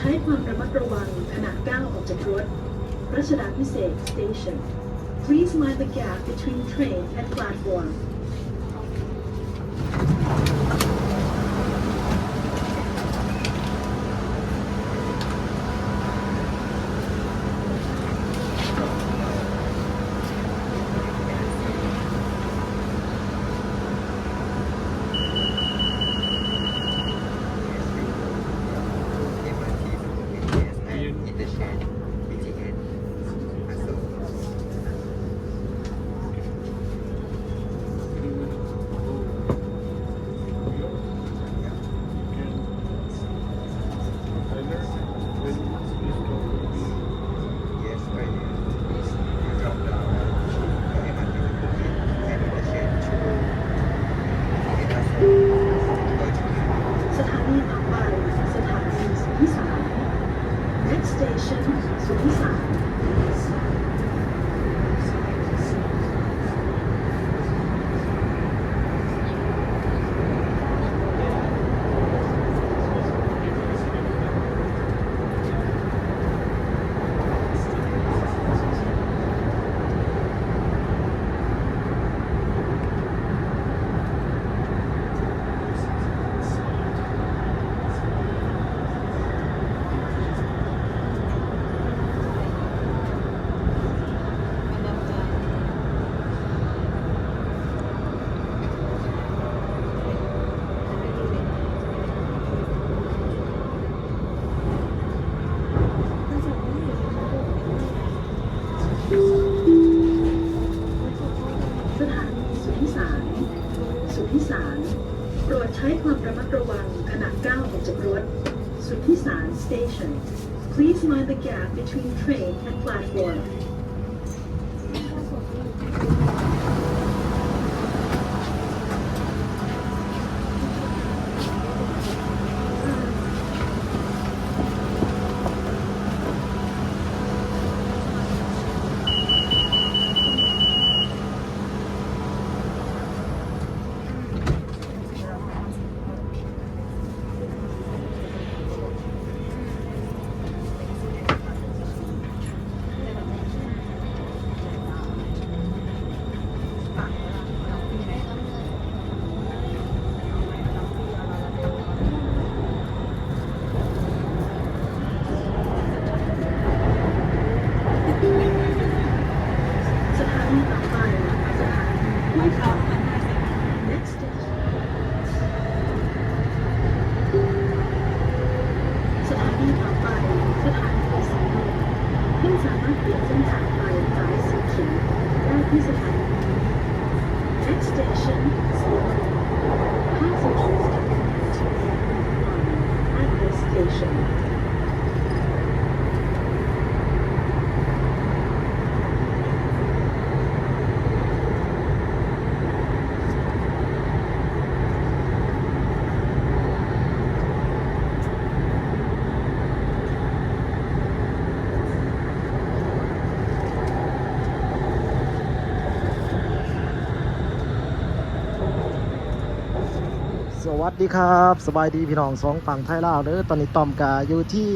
ใช้ความระมัดระวังขณะก้าวออกจากรถ รัชดาพิเศษ Station Please mind the gap between train and platform Please mind the gap between train and platform รถเปลี่ยนเส้นทางไปสายสีเขียวได้ที่สถานี Next station สีม่วง Passengers are connected to one at this station สวัสดีครับ สบายดีพี่น้องสองฝั่งไทยลาวเด้อตอนนี้ตอมกาอยู่ที่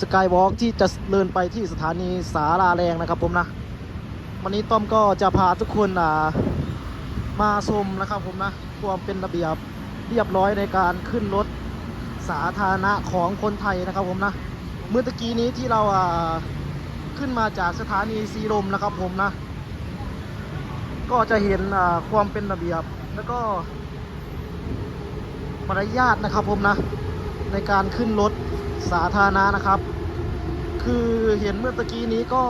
สกายวอล์กที่จะเดินไปที่สถานีสาราแรงนะครับผมนะวันนี้ต้อมก็จะพาทุกคนอ่ามาชมนะครับผมนะความเป็นระเบียบเรียบร้อยในการขึ้นรถสาธารณะของคนไทยนะครับผมนะเมื่อตะกี้นี้ที่เราอ่าขึ้นมาจากสถานีสีลมนะครับผมนะ ก็จะเห็นอ่าความเป็นระเบียบแล้วก็ มารยาทนะครับผมนะ ในการขึ้นรถสาธารณะนะครับ คือเห็นเมื่อตะกี้นี้ก็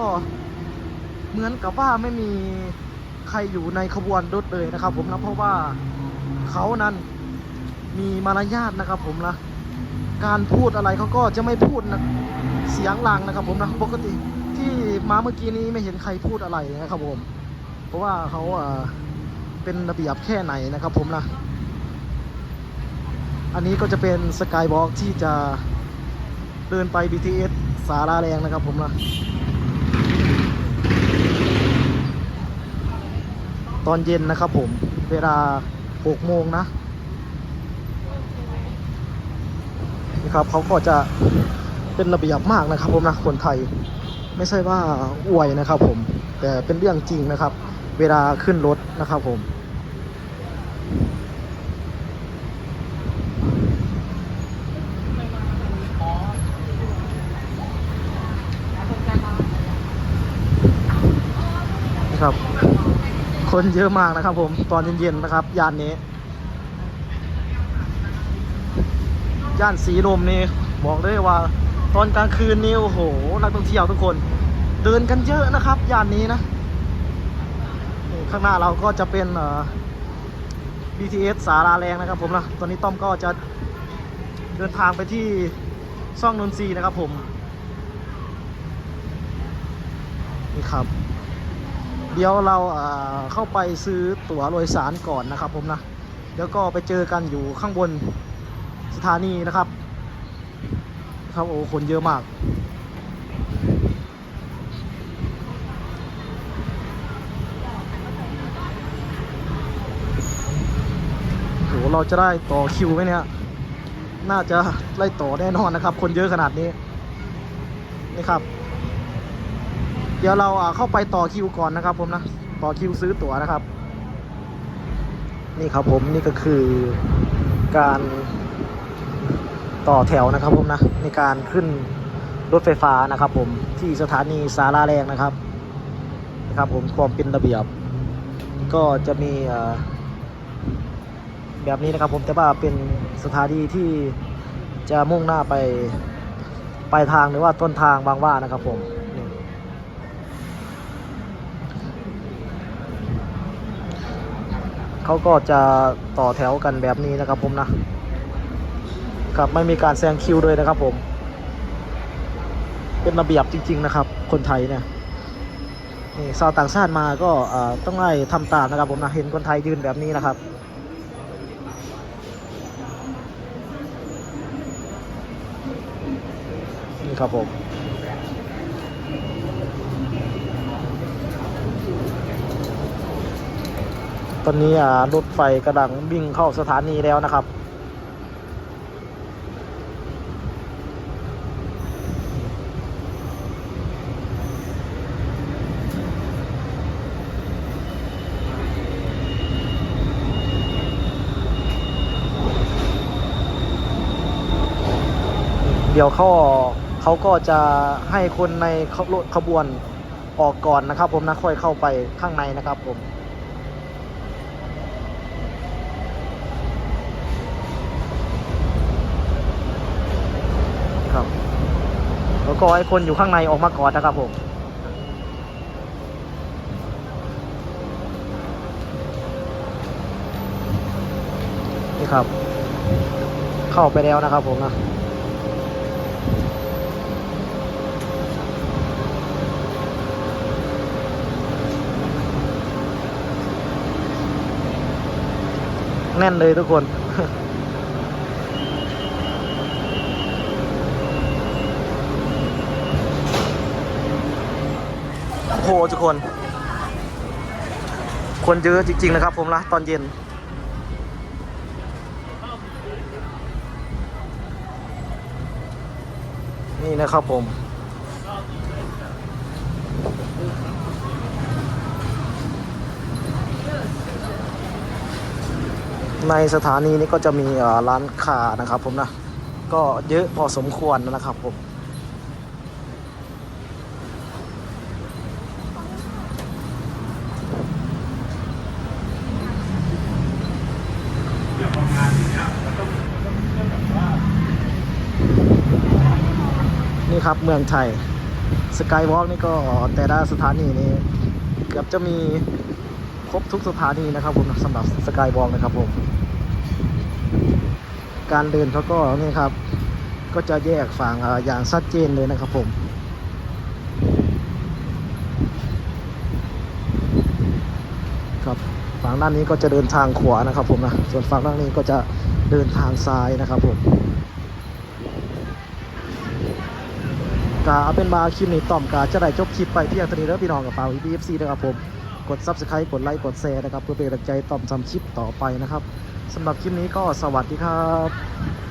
เหมือนกับว่าไม่มีใครอยู่ในขบวนรถเลยนะครับ ผมนะเพราะว่าเขานั้นมีมารยาทนะครับ ผมนะการพูดอะไรเขาก็จะไม่พูดนะเสียงลังนะครับผมนะปกติที่มาเมื่อกี้นี้ไม่เห็นใครพูดอะไรนะครับผม เพราะว่าเขาอ่าเป็นระเบียบแค่ไหนนะครับผมนะ อันนี้ก็จะเป็นสกายวอล์กที่จะเดินไป BTS สาราแรงนะครับผมนะตอนเย็นนะครับผม เวลา 6 โมงนะนะครับเขาก็จะเป็นระเบียบมากนะครับผมนะคนไทยไม่ใช่ว่าอวยนะครับผม แต่เป็นเรื่องจริงนะครับ เวลาขึ้นรถนะครับผม นะครับ คนเยอะมากนะครับผมตอนเย็นๆนะครับย่านนี้ ย่านสีลมนี่บอกเลยว่า ตอนกลางคืนนี่โอ้โหนักท่องเที่ยวทุกคน เดินกันเยอะนะครับย่านนี้นะข้างหน้าเราก็จะเป็นเอ่อ BTS สาราแรงนะครับผมนะตอนนี้ต้อมก็จะเดินทางไปที่ซ่องนนทรีนะครับผม นี่ครับ เดี๋ยวเราเข้าไปซื้อตั๋วโดยสารก่อนนะครับผมนะเดี๋ยวก็ไปเจอกันอยู่ข้างบนสถานีนะครับ ครับโอ้คนเยอะมาก โหเราจะได้ต่อคิวไหมเนี่ย น่าจะไล่ต่อแน่นอนนะครับ คนเยอะขนาดนี้ นี่ครับ ดี๋ยวเราเข้าไปต่อคิวก่อนนะครับผมนะ ต่อคิวซื้อตั๋วนะครับ นี่ครับผมนี่ก็คือการต่อแถวนะครับผมนะในการขึ้นรถไฟฟ้านะครับ ผมที่สถานีสาราแรงนะครับนะครับผมความเป็นระเบียบ ก็จะมีแบบนี้นะครับผมแต่ว่าเป็นสถานีที่จะมุ่งหน้าไปปลายทางหรือว่าต้นทางบางว่านะครับผมนี่ เขาก็จะต่อแถวกันแบบนี้นะครับผมนะครับไม่มีการแซงคิวเลยนะครับผม เป็นระเบียบจริง ๆ นะครับ คนไทยเนี่ยนี่ชาวต่างชาติมาก็ต้องไล่ทำตามนะครับผมนะเห็นคนไทยยืนแบบนี้นะครับนี่ครับผม ตอนนี้รถไฟกระดังวิ่งเข้าสถานีแล้วนะครับ เดี๋ยวเขาเขาก็จะให้คนในรถขบวนออกก่อนนะครับ ผมนะค่อยเข้าไปข้างในนะครับผม ครับ แล้วก็ให้คนอยู่ข้างในออกมาก่อนนะครับผมนี่ครับ เข้าไปแล้วนะครับผมนะแน่นเลยทุกคน โหทุกคน คนเยอะจริง ๆ นะครับ ผมนะตอนเย็น นี่นะครับผมในสถานีนี้ก็จะมีร้านค้านะครับผมนะ ก็เยอะพอสมควรนะครับผม ครับเมืองไทยสกายวอล์กนี่ก็แต่ละสถานีนี่เกือบจะมีครบทุกสถานีนะครับผมสำหรับสกายวอล์กนะครับผม การเดินเขาก็นี่ครับ ก็จะแยกฝั่งอ่าอย่างชัดเจนเลยนะครับผมครับฝั่งด้านนี้ก็จะเดินทางขวานะครับผมนะส่วนฝั่งด้านนี้ก็จะเดินทางซ้ายนะครับผม กาเอาเป็นมาคลิปนี้ต่อมกาจะได้จบคลิปไปเพียงเท่านี้แล้วพี่น้องกับฝากวีบีเอฟซีนะครับผม กด Subscribe กดไลค์กดแชร์นะครับ เพื่อเป็นกำลังใจต่อมทำคลิปต่อไปนะครับสำหรับคลิปนี้ก็สวัสดีครับ